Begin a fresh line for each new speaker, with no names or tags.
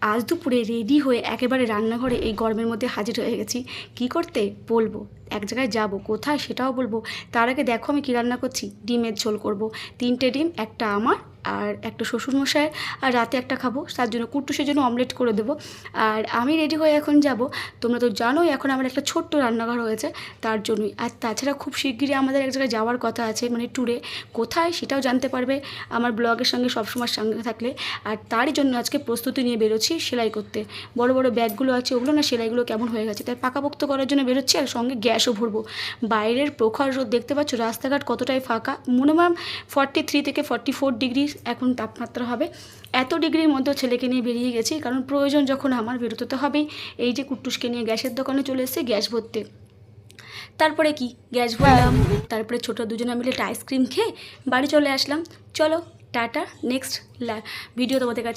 আজ দুপুরে রেডি হয়ে একেবারে রান্নাঘরে এই গরমের মধ্যে হাজির হয়ে গেছি। কি করতে? বলব। এক জায়গায় যাব। কোথায় সেটাও বলব। তার আগে দেখো আমি কী রান্না করছি। ডিমের ঝোল করব। তিনটে ডিম, একটা আমার আর একটা শ্বশুরমশাইয়ের আর রাতে একটা খাব। তার জন্য কুট্টুসের জন্য অমলেট করে দেবো। আর আমি রেডি হয়ে এখন যাব। তোমরা তো জানোই এখন আমার একটা ছোট্ট রান্নাঘর হয়েছে তার জন্যই। আর তাছাড়া খুব শিগগিরই আমাদের এক জায়গায় যাওয়ার কথা আছে মানে ট্যুরে কোথায় সেটাও জানতে পারবে আমার ব্লগের সঙ্গে সবসময় সঙ্গে থাকলে। আর তারই জন্য আজকে প্রস্তুতি নিয়ে বেরোচ্ছি সেলাই করতে। বড় বড় ব্যাগগুলো আছে, ওগুলো না সেলাইগুলো কেমন হয়ে গেছে? তাই পাকাপোক্ত করার জন্য বেরোচ্ছি আর সঙ্গে গ্যাসও ভরবো। বাইরের প্রখর রোদ দেখতে পাচ্ছ, রাস্তাঘাট কতটাই ফাঁকা। মিনিমাম ফর্টি থ্রি থেকে ফর্টি ফোর ডিগ্রি এখন তাপমাত্রা হবে। এত ডিগ্রির মধ্যে ছেলেকে নিয়ে বেরিয়ে গেছি, কারণ প্রয়োজন যখন আমার বেরোতে তো হবেই। এই যে কুট্টুসকে নিয়ে গ্যাসের দোকানে চলে এসেছে, গ্যাস ভরতে। তারপরে কি? গ্যাস ভরলাম, তারপরে ছোটো দুজনে মিলে একটা আইসক্রিম খেয়ে বাড়ি চলে আসলাম। চলো, টাটা নেক্সট ভিডিও তোমাদের কাছে